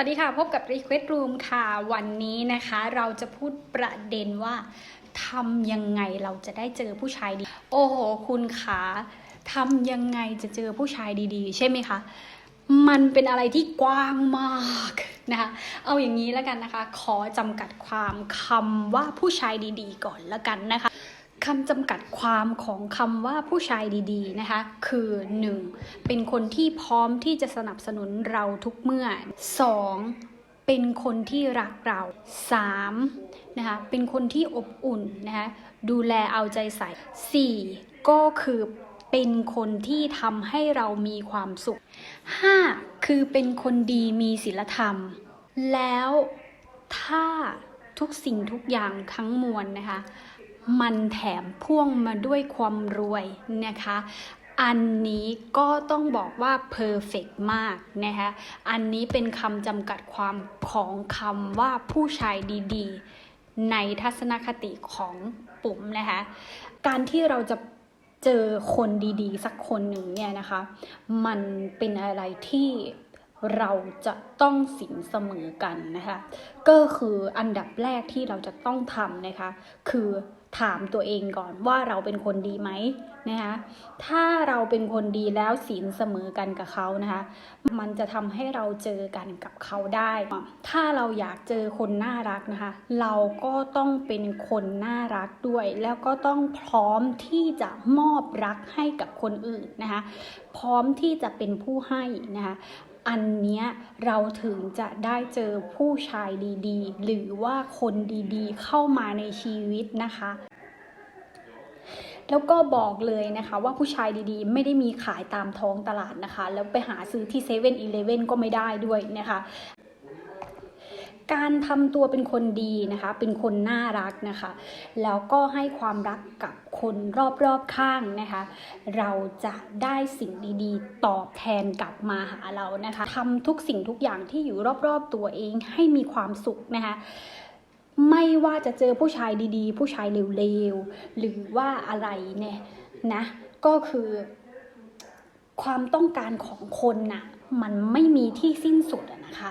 วัสดีค่ะ พบกับ Request Room ค่ะ วันนี้นะคะเราจะพูดประเด็นว่าทำยังไงเราจะได้เจอผู้ชายดี โอ้โห คุณขาทำยังไงจะเจอผู้ชายดีๆ ใช่ไหมคะ มันเป็นอะไรที่กว้างมากนะคะเอาอย่างนี้แล้วกันนะคะ ขอจำกัดความคำว่าผู้ชายดีๆ ก่อนแล้วกันนะคะ คำจำกัดความของคำว่าผู้ชายดีๆนะคะ คือ 1. เป็นคนที่พร้อมที่จะสนับสนุนเราทุกเมื่อ 2. เป็นคนที่รักเรา 3. นะคะเป็นคนที่อบอุ่นนะคะดูแลเอาใจใส่ 4. ก็คือเป็นคนที่ทำให้เรามีความสุข 5. คือเป็นคนดีมีศีลธรรม แล้วถ้าทุกสิ่งทุกอย่างทั้งมวลนะคะ มันแถมพ่วงมาด้วยความรวยนะคะอันนี้ก็ต้องบอกว่าเพอร์เฟกมากนะคะอันนี้เป็นคำจำกัดความของคำว่าผู้ชายดีๆ ในทัศนคติของปุ๋มนะคะการที่เราจะเจอคนดีๆ สักคนหนึ่งเนี่ยนะคะ มันเป็นอะไรที่ เราจะต้องสินเสมอกันนะคะ ก็คืออันดับแรกที่เราจะต้องทำนะคะ คือถามตัวเองก่อนว่าเราเป็นคนดีไหมนะคะ ถ้าเราเป็นคนดีแล้วศีลเสมอกันกับเขานะคะ มันจะทำให้เราเจอกันกับเขาได้ ถ้าเราอยากเจอคนน่ารักนะคะ เราก็ต้องเป็นคนน่ารักด้วย แล้วก็ต้องพร้อมที่จะมอบรักให้กับคนอื่นนะคะ พร้อมที่จะเป็นผู้ให้นะคะ อันเนี้ยเราถึงจะได้เจอผู้ชายดีๆ หรือว่าคนดีๆ เข้ามาในชีวิตนะคะแล้วก็บอกเลยนะคะว่าผู้ชายดีๆ ไม่ได้มีขายตามท้องตลาดนะคะ แล้วไปหาซื้อที่เซเว่นอีเลเว่นก็ไม่ได้ด้วยนะคะ การทำตัวเป็นคนดีนะคะ เป็นคนน่ารักนะคะ แล้วก็ให้ความรักกับคนรอบๆข้างนะคะ เราจะได้สิ่งดีๆ ตอบแทนกลับมาหาเรานะคะทำทุกสิ่งทุกอย่างที่อยู่รอบๆตัวเองให้มีความสุขนะคะไม่ว่าจะเจอผู้ชายดีๆ ผู้ชายเร็วๆ หรือว่าอะไรเนี่ยนะ ก็คือความต้องการของคนน่ะ มันไม่มีที่สิ้นสุดนะคะ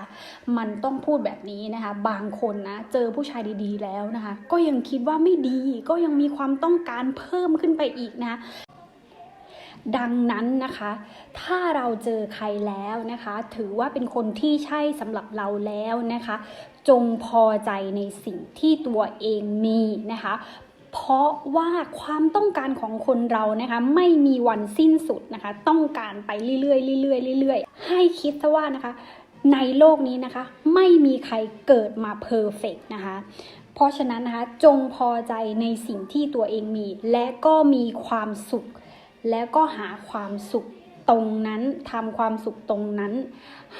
มันต้องพูดแบบนี้นะคะ บางคนนะเจอผู้ชายดีๆแล้วนะคะ ก็ยังคิดว่าไม่ดีก็ยังมีความต้องการเพิ่มขึ้นไปอีกนะดังนั้นนะคะ ถ้าเราเจอใครแล้วนะคะ ถือว่าเป็นคนที่ใช่สำหรับเราแล้วนะคะ จงพอใจในสิ่งที่ตัวเองมีนะคะ เพราะว่าความต้องการของคนเรานะคะไม่มีวันสิ้นสุดนะคะ ต้องการไปเรื่อยๆเรื่อยๆเรื่อยๆ ให้คิดซะว่านะคะ ในโลกนี้นะคะ ไม่มีใครเกิดมาเพอร์เฟกนะคะ เพราะฉะนั้นนะคะจงพอใจในสิ่งที่ตัวเองมี และก็มีความสุข แล้วก็หาความสุขตรงนั้นทำความสุขตรงนั้น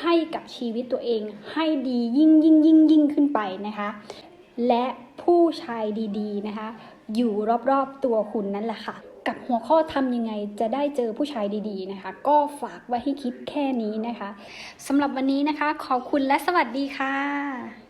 ให้กับชีวิตตัวเองให้ดียิ่งยิ่งยิ่งยิ่งขึ้นไปนะคะ และผู้ชายดีๆนะคะ อยู่รอบๆตัวคุณนั่นแหละค่ะ กับหัวข้อทำยังไงจะได้เจอผู้ชายดีๆนะคะ ก็ฝากไว้ให้คิดแค่นี้นะคะสำหรับวันนี้นะคะ ขอบคุณและสวัสดีค่ะ